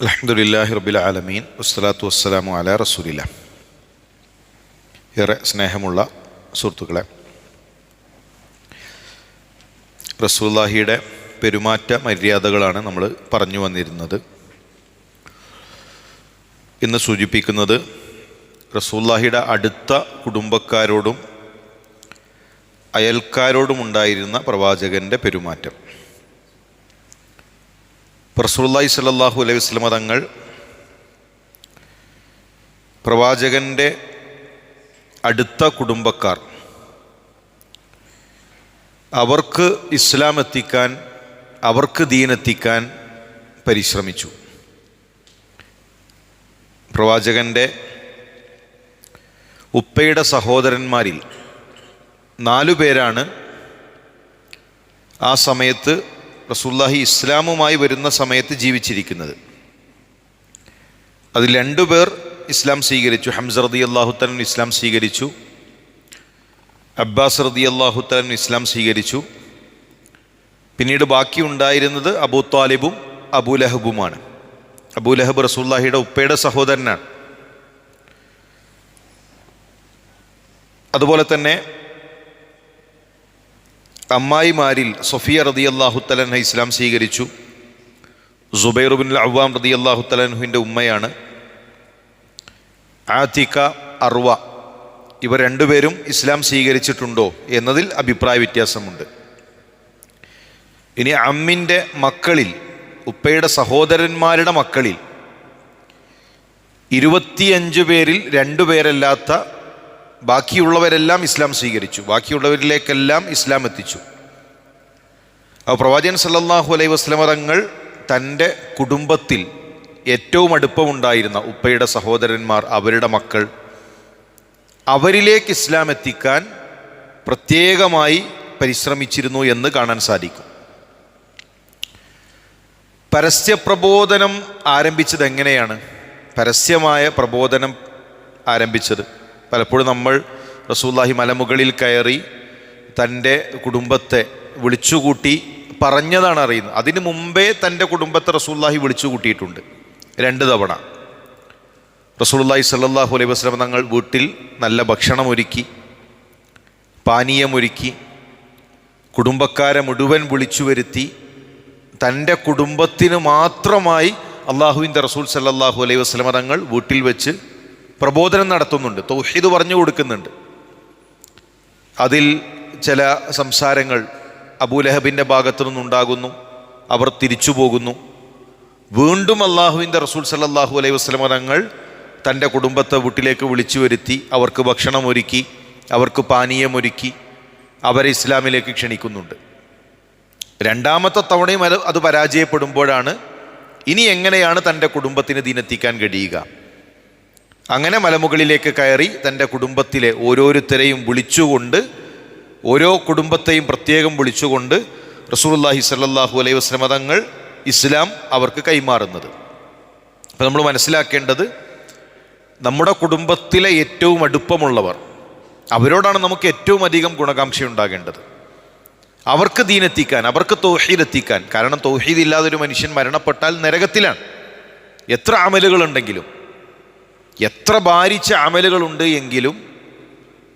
അലഹമുല്ലാഹി റബിൽ ആലമീൻ. വസ്സലാത്തു വസ്സലാമു അല റസൂലില്ല ഏറെ സ്നേഹമുള്ള സുഹൃത്തുക്കളെ റസൂല്ലാഹിയുടെ പെരുമാറ്റ മര്യാദകളാണ് നമ്മൾ പറഞ്ഞു വന്നിരുന്നത്. ഇന്ന് സൂചിപ്പിക്കുന്നത് റസൂല്ലാഹിയുടെ അടുത്ത കുടുംബക്കാരോടും അയൽക്കാരോടുമുണ്ടായിരുന്ന പ്രവാചകന്റെ പെരുമാറ്റം. റസൂല്ലായി സല്ലാഹു അലൈഹി വസ്ലമ തങ്ങൾ പ്രവാചകന്റെ അടുത്ത കുടുംബക്കാർ. അവർക്ക് ഇസ്ലാം എത്തിക്കാൻ അവർക്ക് ദീനെത്തിക്കാൻ പരിശ്രമിച്ചു. പ്രവാചകന്റെ ഉപ്പയുടെ സഹോദരന്മാരിൽ നാലു പേരാണ് ആ സമയത്ത് റസൂല്ലാഹി ഇസ്ലാമുമായി വരുന്ന സമയത്ത് ജീവിച്ചിരിക്കുന്നത്. അതിൽ രണ്ടുപേർ ഇസ്ലാം സ്വീകരിച്ചു. ഹംസ റതി അള്ളാഹുത്തലൻ ഇസ്ലാം സ്വീകരിച്ചു. അബ്ബാസ് റതി അള്ളാഹുത്തലൻ ഇസ്ലാം സ്വീകരിച്ചു. പിന്നീട് ബാക്കി ഉണ്ടായിരുന്നത് അബൂ താലിബും അബൂലഹബുമാണ് അബൂലഹബ് റസൂല്ലാഹിയുടെ ഉപ്പയുടെ സഹോദരനാണ്. അതുപോലെ തന്നെ അമ്മായിമാരിൽ സൊഫിയ റതി അള്ളാഹുത്തലൻഹ ഇസ്ലാം സ്വീകരിച്ചു. സുബൈറുബിൻ അവ്വാം റതി അള്ളാഹുത്തലൻഹുവിന്റെ ഉമ്മയാണ്. ആതിക അർവ ഇവർ രണ്ടുപേരും ഇസ്ലാം സ്വീകരിച്ചിട്ടുണ്ടോ എന്നതിൽ അഭിപ്രായ വ്യത്യാസമുണ്ട്. ഇനി അമ്മിന്റെ മക്കളിൽ ഉപ്പയുടെ സഹോദരന്മാരുടെ മക്കളിൽ ഇരുപത്തിയഞ്ച് പേരിൽ രണ്ടുപേരല്ലാത്ത ബാക്കിയുള്ളവരെല്ലാം ഇസ്ലാം സ്വീകരിച്ചു. ബാക്കിയുള്ളവരിലേക്കെല്ലാം ഇസ്ലാം എത്തിച്ചു. അപ്പോൾ പ്രവാചകൻ സല്ലാഹു അലൈഹി വസ്ലമ തങ്ങൾ തന്റെ കുടുംബത്തിൽ ഏറ്റവും അടുപ്പമുണ്ടായിരുന്ന ഉപ്പയുടെ സഹോദരന്മാർ അവരുടെ മക്കൾ അവരിലേക്ക് ഇസ്ലാം എത്തിക്കാൻ പ്രത്യേകമായി പരിശ്രമിച്ചിരുന്നു എന്ന് കാണാൻ സാധിക്കും. പരസ്യപ്രബോധനം ആരംഭിച്ചത് എങ്ങനെയാണ്? പരസ്യമായ പ്രബോധനം ആരംഭിച്ചത്. പലപ്പോഴും നമ്മൾ റസൂല്ലാഹി മലമുകളിൽ കയറി തന്റെ കുടുംബത്തെ വിളിച്ചുകൂട്ടി പറഞ്ഞതാണ് അറിയുന്നത്. അതിനു മുമ്പേ തന്റെ കുടുംബത്തെ റസൂല്ലാഹി വിളിച്ചു കൂട്ടിയിട്ടുണ്ട് രണ്ട് തവണ. റസൂല്ലാഹി സല്ലാഹു അലൈഹി വസ്ലം തങ്ങൾ വീട്ടിൽ നല്ല ഭക്ഷണം ഒരുക്കി പാനീയമൊരുക്കി കുടുംബക്കാരെ മുഴുവൻ വിളിച്ചു വരുത്തി തന്റെ കുടുംബത്തിന് മാത്രമായി അള്ളാഹുവിന്റെ റസൂൽ സല്ലാഹു അലൈഹി വസ്ലമ തങ്ങൾ വീട്ടിൽ വെച്ച് പ്രബോധനം നടത്തുന്നുണ്ട് തൗഹീദ് പറഞ്ഞു കൊടുക്കുന്നുണ്ട്. അതിൽ ചില സംസാരങ്ങൾ അബൂലഹബിന്റെ ഭാഗത്തു നിന്നുണ്ടാകുന്നു അവർ തിരിച്ചു പോകുന്നു. വീണ്ടും അള്ളാഹുവിന്റെ റസൂൽ സല്ലാഹു അലൈഹി വസ്ലമ തങ്ങൾ തന്റെ കുടുംബത്തെ വീട്ടിലേക്ക് വിളിച്ചു വരുത്തി അവർക്ക് ഭക്ഷണം ഒരുക്കി അവർക്ക് പാനീയമൊരുക്കി അവരെ ഇസ്ലാമിലേക്ക് ക്ഷണിക്കുന്നുണ്ട്. രണ്ടാമത്തെ തവണയും അത് പരാജയപ്പെടുമ്പോഴാണ് ഇനി എങ്ങനെയാണ് തന്റെ കുടുംബത്തിന് ദീനെത്തിക്കാൻ കഴിയുക? അങ്ങനെ മലമുകളിലേക്ക് കയറി തന്റെ കുടുംബത്തിലെ ഓരോരുത്തരെയും വിളിച്ചുകൊണ്ട് ഓരോ കുടുംബത്തെയും പ്രത്യേകം വിളിച്ചുകൊണ്ട് റസൂർല്ലാഹി സല്ലാഹു അലൈഹി വസ്ലമ തങ്ങൾ ഇസ്ലാം അവർക്ക് കൈമാറുന്നത്. അപ്പോൾ നമ്മൾ മനസ്സിലാക്കേണ്ടത് നമ്മുടെ കുടുംബത്തിലെ ഏറ്റവും അടുപ്പമുള്ളവർ അവരോടാണ് നമുക്ക് ഏറ്റവും അധികം ഗുണകാംക്ഷ ഉണ്ടാകേണ്ടത് അവർക്ക് ദീനെത്തിക്കാൻ അവർക്ക് തൗഹീദ് എത്തിക്കാൻ കാരണം തൗഹീദ് ഇല്ലാതെ ഒരു മനുഷ്യൻ മരണപ്പെട്ടാൽ നരകത്തിലാണ്. എത്ര അമലുകളുണ്ടെങ്കിലും എത്ര ഭാരിച്ച അമലുകളുണ്ട് എങ്കിലും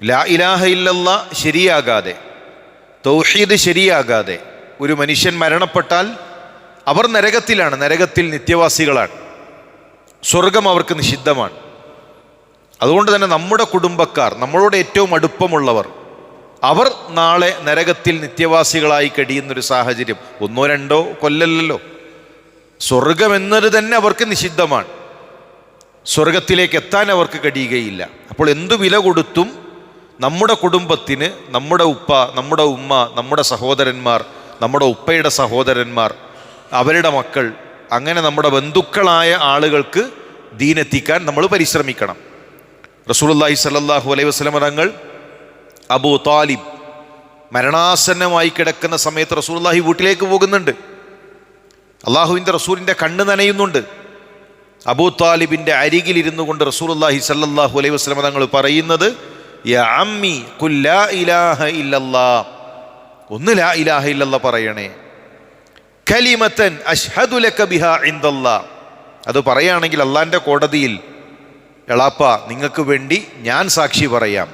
ലാ ഇലാഹ ഇല്ലല്ല ശരിയാകാതെ തൗഹീദ് ശരിയാകാതെ ഒരു മനുഷ്യൻ മരണപ്പെട്ടാൽ അവർ നരകത്തിലാണ് നരകത്തിൽ നിത്യവാസികളാണ്. സ്വർഗം അവർക്ക് നിഷിദ്ധമാണ്. അതുകൊണ്ട് തന്നെ നമ്മുടെ കുടുംബക്കാർ നമ്മളോട് ഏറ്റവും അടുപ്പമുള്ളവർ അവർ നാളെ നരകത്തിൽ നിത്യവാസികളായി കഴിയുന്നൊരു സാഹചര്യം ഒന്നോ രണ്ടോ കൊല്ലല്ലോ സ്വർഗമെന്നത് തന്നെ അവർക്ക് നിഷിദ്ധമാണ്. സ്വർഗത്തിലേക്ക് എത്താൻ അവർക്ക് കഴിയുകയില്ല. അപ്പോൾ എന്തു വില കൊടുത്തും നമ്മുടെ കുടുംബത്തിന് നമ്മുടെ ഉപ്പ നമ്മുടെ ഉമ്മ നമ്മുടെ സഹോദരന്മാർ നമ്മുടെ ഉപ്പയുടെ സഹോദരന്മാർ അവരുടെ മക്കൾ അങ്ങനെ നമ്മുടെ ബന്ധുക്കളായ ആളുകൾക്ക് ദീനെത്തിക്കാൻ നമ്മൾ പരിശ്രമിക്കണം. റസൂലുല്ലാഹി സല്ലാഹു അലൈഹി വസ്ലമ തങ്ങൾ അബൂ താലിബ് മരണാസന്നമായി കിടക്കുന്ന സമയത്ത് റസൂലുല്ലാഹി വീട്ടിലേക്ക് പോകുന്നുണ്ട്. അള്ളാഹുവിന്റെ റസൂലിന്റെ കണ്ണ് നനയുന്നുണ്ട്. അബൂ താലിബിന്റെ അരികിലിരുന്നു കൊണ്ട് റസൂലുല്ലാഹി സല്ലാഹു അലൈഹി വസ്ലമ തങ്ങൾ പറയുന്നത് അമ്മി ഇലാഹ ഒന്ന് ലാ ഇലാഹ ഇല്ലല്ല പറയണേ. കലിമത്തൻ അത് പറയുകയാണെങ്കിൽ അള്ളാന്റെ കോടതിയിൽ എളാപ്പ നിങ്ങൾക്ക് വേണ്ടി ഞാൻ സാക്ഷി പറയാം.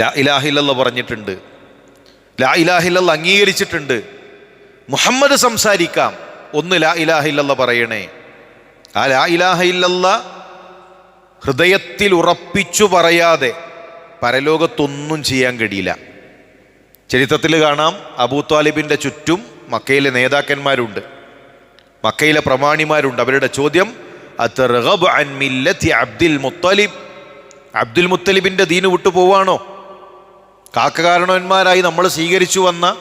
ലാ ഇലാഹില്ല പറഞ്ഞിട്ടുണ്ട്. ലാ ഇലാഹില്ല അംഗീകരിച്ചിട്ടുണ്ട്. മുഹമ്മദ് സംസാരിക്കാം. ഒന്ന് ലാ ഇലാഹില്ല പറയണേ. ആ ലാ ഇലാഹ ഇല്ലല്ല ഹൃദയത്തിൽ ഉറപ്പിച്ചു പറയാതെ പരലോകത്തൊന്നും ചെയ്യാൻ കഴിയില്ല. ചരിത്രത്തിൽ കാണാം അബൂ താലിബിന്റെ ചുറ്റും മക്കയിലെ നേതാക്കന്മാരുണ്ട്. മക്കയിലെ പ്രമാണിമാരുണ്ട്. അവരുടെ ചോദ്യം "അത്തർഗബ് അൻ മില്ലത്തി അബ്ദുൽ മുത്തലിബ്? അബ്ദുൽ മുത്തലിബിന്റെ ദീന് വിട്ടു പോവാണോ? കാക്കകാരണവന്മാരായി നമ്മൾ സ്വീകരിച്ചു വന്ന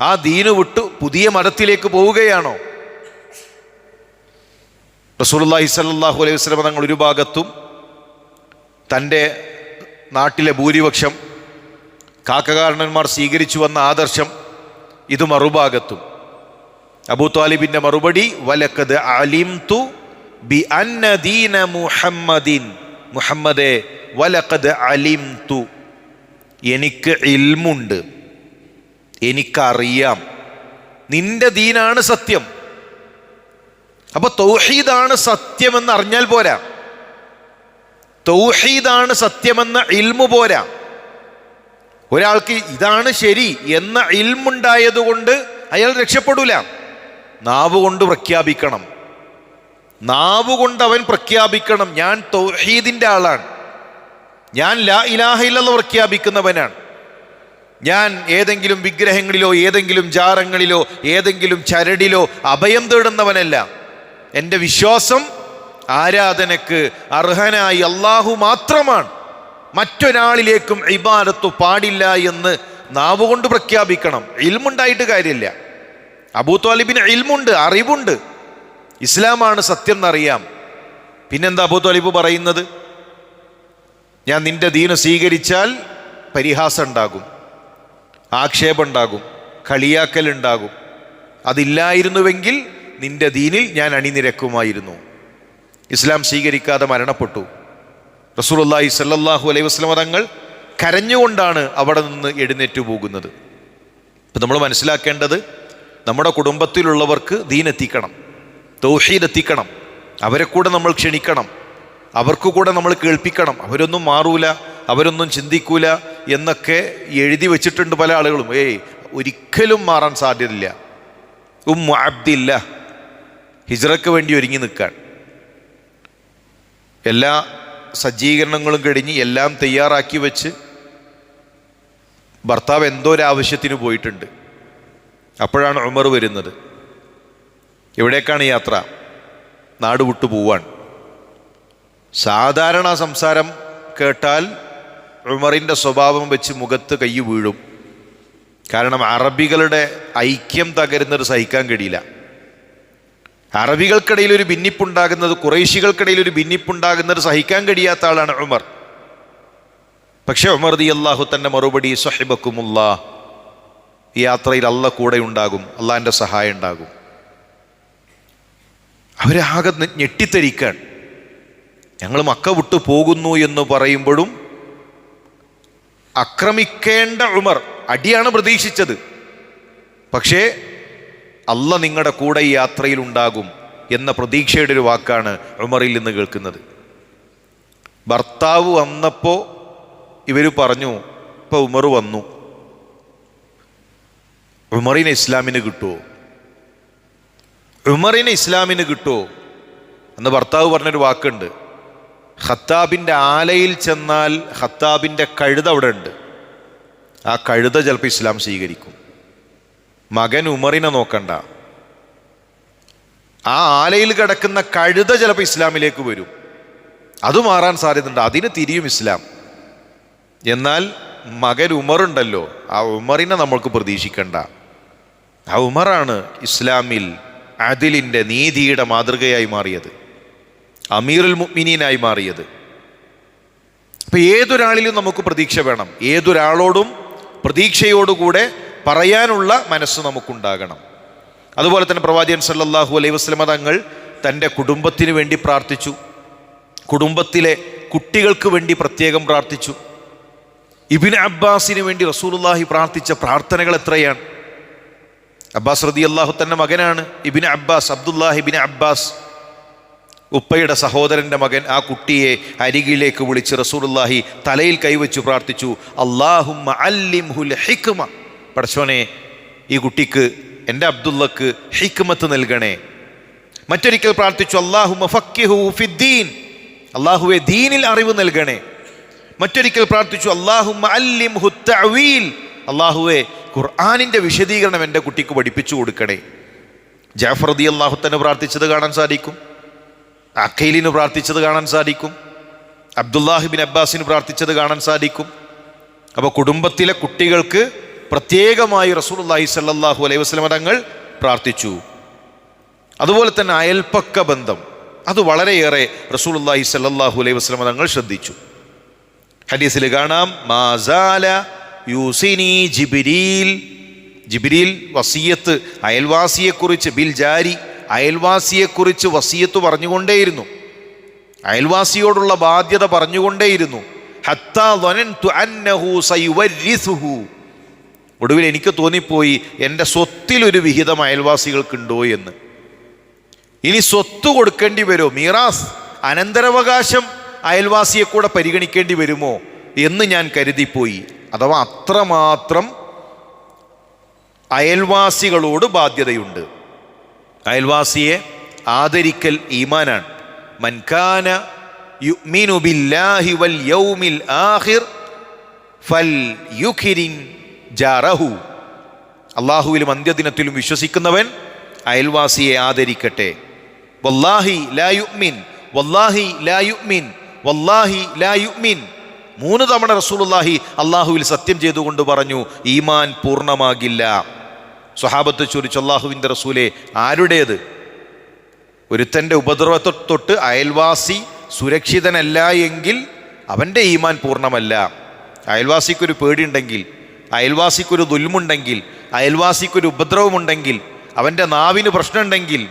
ആ ദീന് വിട്ടു പുതിയ മതത്തിലേക്ക് പോവുകയാണോ? റസൂലുള്ളാഹി സ്വല്ലല്ലാഹു അലൈഹി വസല്ലം തങ്ങൾ ഒരു ഭാഗത്തും തന്റെ നാട്ടിലെ ഭൂരിപക്ഷം കാക്കകാരണന്മാർ സ്വീകരിച്ചു വന്ന ആദർശം ഇത് മറുഭാഗത്തും. അബൂ താലിബിന്റെ മറുപടി വലക്കത് അലിം തു ബി അന്നദീന മുഹമ്മദിൻ. മുഹമ്മദെ വലക്കത് അലിം തു എനിക്ക് ഇൽമുണ്ട്. എനിക്കറിയാം. നിന്റെ ദീനാണ് സത്യം. അപ്പൊ തൗഹീദാണ് സത്യമെന്ന് അറിഞ്ഞാൽ പോരാ. തൗഹീദാണ് സത്യമെന്ന ഇൽമു പോരാ. ഒരാൾക്ക് ഇതാണ് ശരി എന്ന ഇൽമുണ്ടായതുകൊണ്ട് അയാൾ രക്ഷപ്പെടൂല. നാവ് കൊണ്ട് പ്രഖ്യാപിക്കണം. നാവ് കൊണ്ട് അവൻ പ്രഖ്യാപിക്കണം. ഞാൻ തൗഹീദിന്റെ ആളാണ്. ഞാൻ ലാ ഇലാഹ ഇല്ലെന്ന് പ്രഖ്യാപിക്കുന്നവനാണ്. ഞാൻ ഏതെങ്കിലും വിഗ്രഹങ്ങളിലോ ഏതെങ്കിലും ജാരങ്ങളിലോ ഏതെങ്കിലും ചരടിലോ അഭയം തേടുന്നവനല്ല. എന്റെ വിശ്വാസം ആരാധനക്ക് അർഹനായി അള്ളാഹു മാത്രമാണ്. മറ്റൊരാളിലേക്കും ഇബാദത്തു പാടില്ല എന്ന് നാവ് കൊണ്ട് പ്രഖ്യാപിക്കണം. ഇൽമുണ്ടായിട്ട് കാര്യമില്ല. അബൂ താലിബിന് ഇൽമുണ്ട് അറിവുണ്ട്. ഇസ്ലാമാണ് സത്യം എന്നറിയാം പിന്നെന്താ അബൂ പറയുന്നത്? ഞാൻ നിന്റെ ദീന സ്വീകരിച്ചാൽ പരിഹാസം ഉണ്ടാകും ആക്ഷേപം ഉണ്ടാകും കളിയാക്കലുണ്ടാകും അതില്ലായിരുന്നുവെങ്കിൽ നിന്റെ ദീനിൽ ഞാൻ അണിനിരക്കുമായിരുന്നു. ഇസ്ലാം സ്വീകരിക്കാതെ മരണപ്പെട്ടു. റസൂലുള്ളാഹി സല്ലാഹു അലൈഹി വസ്ലമ തങ്ങൾ കരഞ്ഞുകൊണ്ടാണ് അവിടെ നിന്ന് എഴുന്നേറ്റു പോകുന്നത്. ഇപ്പം നമ്മൾ മനസ്സിലാക്കേണ്ടത് നമ്മുടെ കുടുംബത്തിലുള്ളവർക്ക് ദീനെത്തിക്കണം എത്തിക്കണം തൗഹീദ് എത്തിക്കണം അവരെ കൂടെ നമ്മൾ ക്ഷണിക്കണം അവർക്ക് കൂടെ നമ്മൾ കേൾപ്പിക്കണം. അവരൊന്നും മാറൂല അവരൊന്നും ചിന്തിക്കൂല എന്നൊക്കെ എഴുതി വെച്ചിട്ടുണ്ട് പല ആളുകളും. ഏയ് ഒരിക്കലും മാറാൻ സാധ്യതയില്ല. ഉം അബ്ദില്ല. ഹിജ്റക്ക് വേണ്ടി ഒരുങ്ങി നിൽക്കാൻ. എല്ലാ സജ്ജീകരണങ്ങളും കഴിഞ്ഞ് എല്ലാം തയ്യാറാക്കി വെച്ച് ഭർത്താവ് എന്തോ ഒരു ആവശ്യത്തിന് പോയിട്ടുണ്ട്. അപ്പോഴാണ് ഉമർ വരുന്നത്. എവിടേക്കാണ് യാത്ര? നാട് വിട്ടു പോവാൻ. സാധാരണ സംസാരം കേട്ടാൽ ഉമറിന്റെ സ്വഭാവം വെച്ച് മുഖത്ത് കൈ വീഴും. കാരണം അറബികളുടെ ഐക്യം തകരുന്നത് സഹിക്കാൻ കഴിയില്ല. അറബികൾക്കിടയിൽ ഒരു ഭിന്നിപ്പുണ്ടാകുന്നത് കുറേശികൾക്കിടയിൽ ഒരു ഭിന്നിപ്പുണ്ടാകുന്നത് സഹിക്കാൻ കഴിയാത്ത ആളാണ് ഉമർ. പക്ഷേ ഉമർ ദി അള്ളാഹു തന്നെ മറുപടി സഹിബക്കുമുള്ള ഈ യാത്രയിൽ അല്ല കൂടെ ഉണ്ടാകും അള്ളാഹിന്റെ സഹായം ഉണ്ടാകും. അവരാകെ ഞെട്ടിത്തരിക്കാൻ ഞങ്ങൾ മക്ക വിട്ടു പോകുന്നു എന്ന് പറയുമ്പോഴും ആക്രമിക്കേണ്ട ഉമർ അടിയാണ് പ്രതീക്ഷിച്ചത്. പക്ഷേ അല്ല നിങ്ങളുടെ കൂടെ ഈ യാത്രയിൽ ഉണ്ടാകും എന്ന പ്രതീക്ഷയുടെ ഒരു വാക്കാണ് ഉമറിൽ നിന്ന് കേൾക്കുന്നത്. ഭർത്താവ് വന്നപ്പോൾ ഇവർ പറഞ്ഞു ഇപ്പോൾ ഉമർ വന്നു. ഉമറിനെ ഇസ്ലാമിന് കിട്ടുമോ ഉമറിനെ ഇസ്ലാമിന് കിട്ടുമോ എന്ന് ഭർത്താവ് പറഞ്ഞൊരു വാക്കുണ്ട്. ഹത്താബിന്റെ ആലയിൽ ചെന്നാൽ ഹത്താബിന്റെ കഴുത അവിടെ ഉണ്ട്. ആ കഴുത ചിലപ്പോൾ ഇസ്ലാം സ്വീകരിക്കും. മകൻ ഉമറിനെ നോക്കണ്ട. ആ ആലയിൽ കിടക്കുന്ന കഴുത ചിലപ്പോൾ ഇസ്ലാമിലേക്ക് വരും. അത് മാറാൻ സാധ്യതയുണ്ട്. അതിന് തിരിയും ഇസ്ലാം. എന്നാൽ മകൻ ഉമറുണ്ടല്ലോ ആ ഉമറിനെ നമ്മൾക്ക് പ്രതീക്ഷിക്കണ്ട. ആ ഉമറാണ് ഇസ്ലാമിൽ അതിലിന്റെ നീതിയുടെ മാതൃകയായി മാറിയത്. അമീറുൽ മുഅ്മിനീനായി മാറിയത്. അപ്പം ഏതൊരാളിലും നമുക്ക് പ്രതീക്ഷ വേണം. ഏതൊരാളോടും പ്രതീക്ഷയോടുകൂടെ പറയാനുള്ള മനസ്സ് നമുക്കുണ്ടാകണം. അതുപോലെ തന്നെ പ്രവാചകൻ സല്ലാഹു അലൈഹി വസ്ലമ തങ്ങൾ തന്റെ കുടുംബത്തിന് വേണ്ടി പ്രാർത്ഥിച്ചു. കുടുംബത്തിലെ കുട്ടികൾക്ക് വേണ്ടി പ്രത്യേകം പ്രാർത്ഥിച്ചു. ഇബിൻ അബ്ബാസിന് വേണ്ടി റസൂലുല്ലാഹി പ്രാർത്ഥിച്ച പ്രാർത്ഥനകൾ എത്രയാണ്? അബ്ബാസ് റതി അള്ളാഹു തന്റെ മകനാണ് Ibn Abbas Abdullahi bin Abbas. ഉപ്പയുടെ സഹോദരന്റെ മകൻ ആ കുട്ടിയെ അരികിലേക്ക് വിളിച്ച് റസൂലുല്ലാഹി തലയിൽ കൈവച്ചു പ്രാർത്ഥിച്ചു. അള്ളാഹുമ്മ അല്ലിംഹുൽ ഹിക്മ. പടച്ചോനെ ഈ കുട്ടിക്ക് എന്റെ അബ്ദുള്ളക്ക് ഹിക്മത്ത് നൽകണേ. മറ്റൊരിക്കൽ പ്രാർത്ഥിച്ചു അള്ളാഹു ഫിദ്ദീൻ. അള്ളാഹുവെ ദീനിൽ അറിവ് നൽകണേ. മറ്റൊരിക്കൽ പ്രാർത്ഥിച്ചു അള്ളാഹു അല്ലിം തഅവീൽ. അള്ളാഹുവെ ഖുർആാനിന്റെ വിശദീകരണം എന്റെ കുട്ടിക്ക് പഠിപ്പിച്ചു കൊടുക്കണേ. ജാഫർ അള്ളാഹു തന്നെ പ്രാർത്ഥിച്ചത് കാണാൻ സാധിക്കും. അഖൈലിന് പ്രാർത്ഥിച്ചത് കാണാൻ സാധിക്കും. അബ്ദുല്ലാഹിബിൻ അബ്ബാസിന് പ്രാർത്ഥിച്ചത് കാണാൻ സാധിക്കും. അപ്പോൾ കുടുംബത്തിലെ കുട്ടികൾക്ക് പ്രത്യേകമായി റസൂലി സല്ലാഹു അലൈഹി വസ്ലമ തങ്ങൾ പ്രാർത്ഥിച്ചു. അതുപോലെ തന്നെ അയൽപ്പക്ക ബന്ധം. അത് വളരെയേറെ റസൂലി സല്ലാഹു അലൈഹി വസ്ലമ തങ്ങൾ ശ്രദ്ധിച്ചു. ഹദീസിൽ കാണാം മാസാല യൂസിനി ജിബിരിൽ. ജിബിരിൽ വസീയത്ത് അയൽവാസിയെക്കുറിച്ച് ബിൽ ജാരി അയൽവാസിയെക്കുറിച്ച് വസീയത്ത് പറഞ്ഞുകൊണ്ടേയിരുന്നു. അയൽവാസിയോടുള്ള ബാധ്യത പറഞ്ഞുകൊണ്ടേയിരുന്നു. ഹത്താ അന്നഹു സൈവരിസുഹു ഒടുവിൽ എനിക്ക് തോന്നിപ്പോയി എന്റെ സ്വത്തിലൊരു വിഹിതം അയൽവാസികൾക്കുണ്ടോ എന്ന്. ഇനി സ്വത്ത് കൊടുക്കേണ്ടി വരുമോ? മീറാസ് അനന്തരവകാശം അയൽവാസിയെ കൂടെ പരിഗണിക്കേണ്ടി വരുമോ എന്ന് ഞാൻ കരുതിപ്പോയി. അഥവാ അത്രമാത്രം അയൽവാസികളോട് ബാധ്യതയുണ്ട്. അയൽവാസിയെ ആദരിക്കൽ ഈമാനാണ്. മൻകാന യുഅ്മിനു ബില്ലാഹി വൽ യൗമിൽ ആഹിർ ഫൽ യുഖിരിൻ ജാറഹു. അള്ളാഹുവിലും അന്ത്യദിനത്തിലും വിശ്വസിക്കുന്നവൻ അയൽവാസിയെ ആദരിക്കട്ടെ. വല്ലാഹി ലാ യുഅ്മിൻ വല്ലാഹി ലാ യുഅ്മിൻ വല്ലാഹി ലാ യുഅ്മിൻ. മൂന്ന് തവണ റസൂലുള്ളാഹി അള്ളാഹുവിൽ സത്യം ചെയ്തുകൊണ്ട് പറഞ്ഞു ഈമാൻ പൂർണമാകില്ല. സ്വഹാബത്ത് ചോദിച്ചു അള്ളാഹുവിന്റെ റസൂലെ ആരുടേത്? ഒരുത്തന്റെ ഉപദ്രവത്തെ തൊട്ട് അയൽവാസി സുരക്ഷിതനല്ല എങ്കിൽ അവന്റെ ഈമാൻ പൂർണമല്ല. അയൽവാസിക്കൊരു പേടിയുണ്ടെങ്കിൽ അയൽവാസിക്കൊരു ദുൽമുണ്ടെങ്കിൽ അയൽവാസിക്കൊരു ഉപദ്രവമുണ്ടെങ്കിൽ അവന്റെ നാവിന് പ്രശ്നമുണ്ടെങ്കിൽ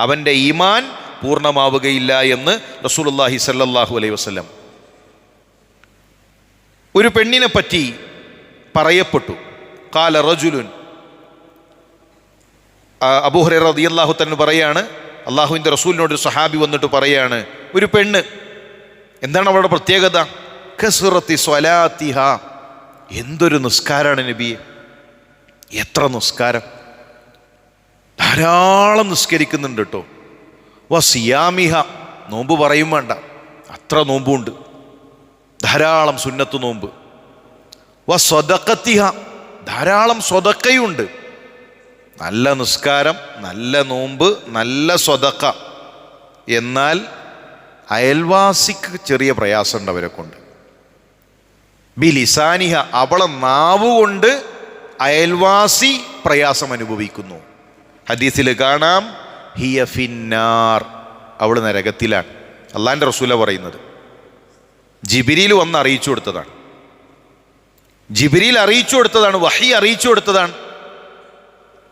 അവന്റെ ഈമാൻ പൂർണമാവുകയില്ല എന്ന് റസൂലുള്ളാഹി സല്ലാഹു അലൈഹി വസ്ലം ഒരു പെണ്ണിനെ പറ്റി പറയപ്പെട്ടു. കാല റജുലുൻ. അബൂഹുറ റളിയല്ലാഹു തന്നെ പറയാണ് അള്ളാഹുവിന്റെ റസൂലിനോട് സഹാബി വന്നിട്ട് പറയാണ് ഒരു പെണ്ണ് എന്താണ് അവളുടെ പ്രത്യേകത? കസുറത്തി സ്വലാത്തിഹ. എന്തൊരു നിസ്കാരമാണ് നബിയെ? എത്ര നിസ്കാരം? ധാരാളം നിസ്കരിക്കുന്നുണ്ട് കേട്ടോ. വ സിയാമിഹ നോമ്പ് പറയും വേണ്ട. അത്ര നോമ്പുണ്ട്. ധാരാളം സുന്നത്ത് നോമ്പ്. വ സ്വതക്കത്തിഹ ധാരാളം സ്വതക്കയുണ്ട് നല്ല നിസ്കാരം നല്ല നോമ്പ് നല്ല സ്വതക്ക എന്നാൽ അയൽവാസിക്ക് ചെറിയ പ്രയാസമുണ്ട് അവരെ കൊണ്ട് ബിലിസാനിഹ അവളെ നാവുകൊണ്ട് അയൽവാസി പ്രയാസം അനുഭവിക്കുന്നു. ഹദീസിൽ കാണാം ഹിയ ഫിന്നാർ. അവൾ നരകത്തിലാണ്. അള്ളാന്റെ റസൂല പറയുന്നത്. ജിബിരിയിൽ വന്ന് അറിയിച്ചു കൊടുത്തതാണ്. ജിബിരിയിൽ അറിയിച്ചു കൊടുത്തതാണ് വഹി അറിയിച്ചു കൊടുത്തതാണ്.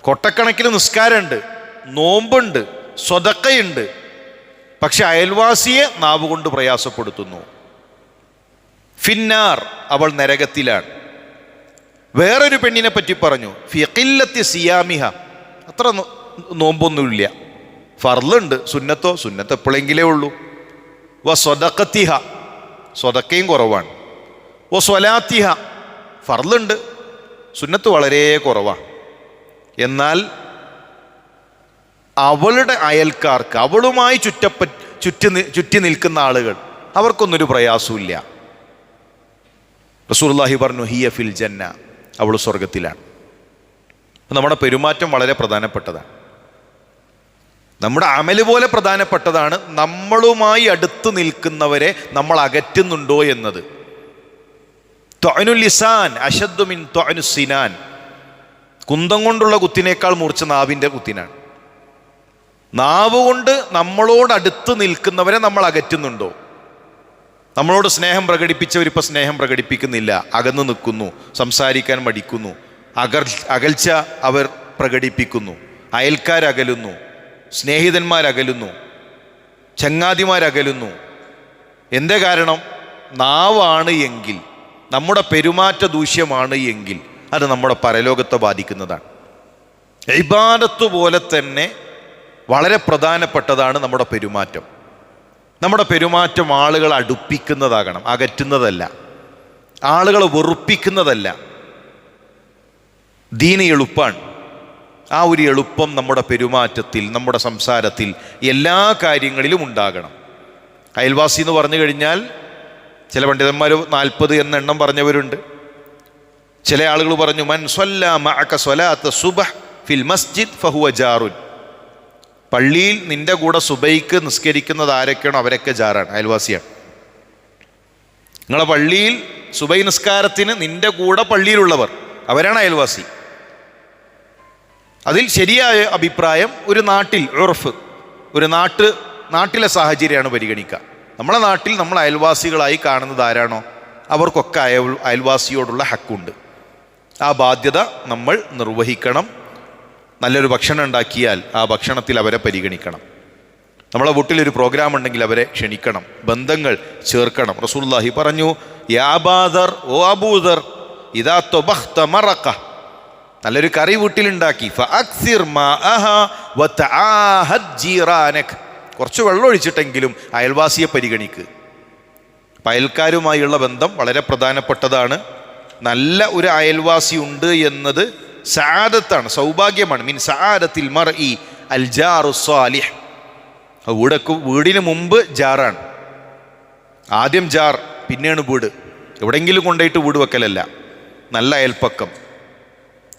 കൊട്ടക്കണക്കിന് നിസ്കാരമുണ്ട് നോമ്പുണ്ട് സ്വതക്കയുണ്ട്. പക്ഷെ അയൽവാസിയെ നാവുകൊണ്ട് പ്രയാസപ്പെടുത്തുന്നു. ഫിന്നാർ അവൾ നരകത്തിലാണ്. വേറൊരു പെണ്ണിനെ പറ്റി പറഞ്ഞു ഫിഖില്ലത്തി സിയാമിഹ. അത്ര നോമ്പൊന്നുമില്ല. ഫർലുണ്ട് സുന്നത്തോ സുന്നത്ത് എപ്പോഴെങ്കിലേ ഉള്ളൂ. വ സ്വതക്കത്തിഹ സ്വതക്കയും കുറവാണ്. ഓ സ്വലാത്തിഹ. ഫർലുണ്ട് സുന്നത്ത് വളരെ കുറവാണ്. എന്നാൽ അവളുടെ അയൽക്കാർക്ക് അവളുമായി ചുറ്റപ്പ ചുറ്റി ചുറ്റി നിൽക്കുന്ന ആളുകൾ അവർക്കൊന്നൊരു പ്രയാസമില്ല റസൂലുള്ളാഹി പറഞ്ഞു ഹിയ ഫിൽ ജന്ന. അവൾ സ്വർഗത്തിലാണ് നമ്മുടെ പെരുമാറ്റം വളരെ പ്രധാനപ്പെട്ടതാണ്. നമ്മുടെ അമൽ പോലെ പ്രധാനപ്പെട്ടതാണ് നമ്മളുമായി അടുത്ത് നിൽക്കുന്നവരെ നമ്മൾ അകറ്റുന്നുണ്ടോ എന്നത്. ത്വഅനുൽ ലിസാൻ അശദ്ദു മിൻ ത്വഅനു സിനാൻ. കുന്തം കൊണ്ടുള്ള കുത്തിനേക്കാൾ മൂർച്ച നാവിന്റെ കുത്തിനാണ്. നാവ് കൊണ്ട് നമ്മളോട് അടുത്ത് നിൽക്കുന്നവരെ നമ്മൾ അകറ്റുന്നുണ്ടോ? നമ്മളോട് സ്നേഹം പ്രകടിപ്പിച്ചവരിപ്പോൾ സ്നേഹം പ്രകടിപ്പിക്കുന്നില്ല. അകന്നു നിൽക്കുന്നു. സംസാരിക്കാൻ മടിക്കുന്നു. അകർ അകൽച്ച അവർ പ്രകടിപ്പിക്കുന്നു. അയൽക്കാരകലുന്നു. സ്നേഹിതന്മാരകലുന്നു. ചങ്ങാതിമാരകലുന്നു. എന്തേ കാരണം? നാവാണ് എങ്കിൽ നമ്മുടെ പെരുമാറ്റ ദൂഷ്യമാണ് എങ്കിൽ അത് നമ്മുടെ പരലോകത്തെ ബാധിക്കുന്നതാണ്. ഇബാദത്ത് പോലെ തന്നെ വളരെ പ്രധാനപ്പെട്ടതാണ് നമ്മുടെ പെരുമാറ്റം. നമ്മുടെ പെരുമാറ്റം ആളുകൾ അടുപ്പിക്കുന്നതാകണം അകറ്റുന്നതല്ല. ആളുകളെ വെറുപ്പിക്കുന്നതല്ല. ദീന എളുപ്പാണ്. ആ ഒരു എളുപ്പം നമ്മുടെ പെരുമാറ്റത്തിൽ നമ്മുടെ സംസാരത്തിൽ എല്ലാ കാര്യങ്ങളിലും ഉണ്ടാകണം. അയൽവാസി എന്ന് പറഞ്ഞു കഴിഞ്ഞാൽ ചില പണ്ഡിതന്മാർ നാൽപ്പത് എന്ന എണ്ണം പറഞ്ഞവരുണ്ട്. ചില ആളുകൾ പറഞ്ഞു മൻ സ്വല്ല മഅക സുബഹ് ഫിൽ മസ്ജിദ് ഫഹുവ ജാറുൻ. പള്ളിയിൽ നിന്റെ കൂടെ സുബൈക്ക് നിസ്കരിക്കുന്നത് ആരൊക്കെയാണോ അവരൊക്കെ ജാറാണ് അയൽവാസിയാണ്. നിങ്ങളെ പള്ളിയിൽ സുബൈ നിസ്കാരത്തിന് നിന്റെ കൂടെ പള്ളിയിലുള്ളവർ അവരാണ് അയൽവാസി. അതിൽ ശരിയായ അഭിപ്രായം ഒരു നാട്ടിൽ ഉറഫ്. ഒരു നാട്ട് നാട്ടിലെ സാഹചര്യമാണ് പരിഗണിക്കുക. നമ്മളെ നാട്ടിൽ നമ്മൾ അയൽവാസികളായി കാണുന്നത് ആരാണോ? അവർക്കൊക്കെ അയൽ അയൽവാസിയോടുള്ള ഹക്കുണ്ട്. ആ ബാധ്യത നമ്മൾ നിർവഹിക്കണം. നല്ലൊരു ഭക്ഷണം ഉണ്ടാക്കിയാൽ ആ ഭക്ഷണത്തിൽ അവരെ പരിഗണിക്കണം. നമ്മളെ വീട്ടിലൊരു പ്രോഗ്രാം ഉണ്ടെങ്കിൽ അവരെ ക്ഷണിക്കണം. ബന്ധങ്ങൾ ചേർക്കണം. റസൂല്ലാഹി പറഞ്ഞു യാബാദർ ഓ അബൂദർ ഇതാ തൊബഹ്ത മറക്ക. നല്ലൊരു കറി വീട്ടിലുണ്ടാക്കി. കുറച്ച് വെള്ളം ഒഴിച്ചിട്ടെങ്കിലും അയൽവാസിയെ പരിഗണിക്ക്. അയൽക്കാരുമായുള്ള ബന്ധം വളരെ പ്രധാനപ്പെട്ടതാണ്. നല്ല ഒരു അയൽവാസി ഉണ്ട് എന്നത് സാദത്താണ് സൗഭാഗ്യമാണ്. മീൻ സാദത്തിൽ മർ ഇ അൽ ജാറു സ്വാലിഹ് വീടൊക്കെ വീടിന് മുമ്പ് ജാറാണ്. ആദ്യം ജാർ പിന്നെയാണ് വീട്. എവിടെയെങ്കിലും കൊണ്ടുപോയിട്ട് വീട് വെക്കലല്ല. നല്ല അയൽപ്പക്കം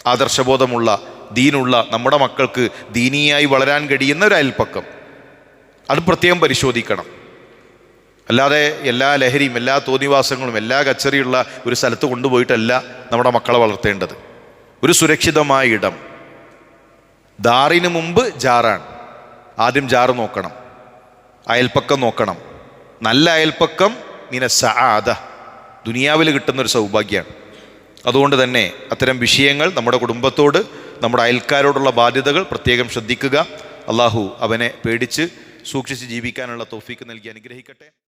ആദർശബോധമുള്ള ദീനുള്ള നമ്മുടെ മക്കൾക്ക് ദീനീയായി വളരാൻ കഴിയുന്ന ഒരു അയൽപ്പക്കം അത് പ്രത്യേകം പരിശോധിക്കണം. അല്ലാതെ എല്ലാ ലഹരിയും എല്ലാ തോന്നിവാസങ്ങളും എല്ലാ കച്ചറിയുള്ള ഒരു സ്ഥലത്ത് കൊണ്ടുപോയിട്ടല്ല നമ്മുടെ മക്കളെ വളർത്തേണ്ടത്. ഒരു സുരക്ഷിതമായ ഇടം. ദാറിന് മുമ്പ് ജാറാണ്. ആദ്യം ജാറ് നോക്കണം. അയൽപ്പക്കം നോക്കണം. നല്ല അയൽപ്പക്കം മിന സആദ ദുനിയാവിൽ കിട്ടുന്ന ഒരു സൗഭാഗ്യമാണ്. അതുകൊണ്ട് തന്നെ അത്തരം വിഷയങ്ങൾ നമ്മുടെ കുടുംബത്തോട് നമ്മുടെ അയൽക്കാരോടുള്ള ബാധ്യതകൾ പ്രത്യേകം ശ്രദ്ധിക്കുക. അള്ളാഹു അവനെ പേടിച്ച് സൂക്ഷിച്ച് ജീവിക്കാനുള്ള തോഫീക്ക് നൽകി അനുഗ്രഹിക്കട്ടെ.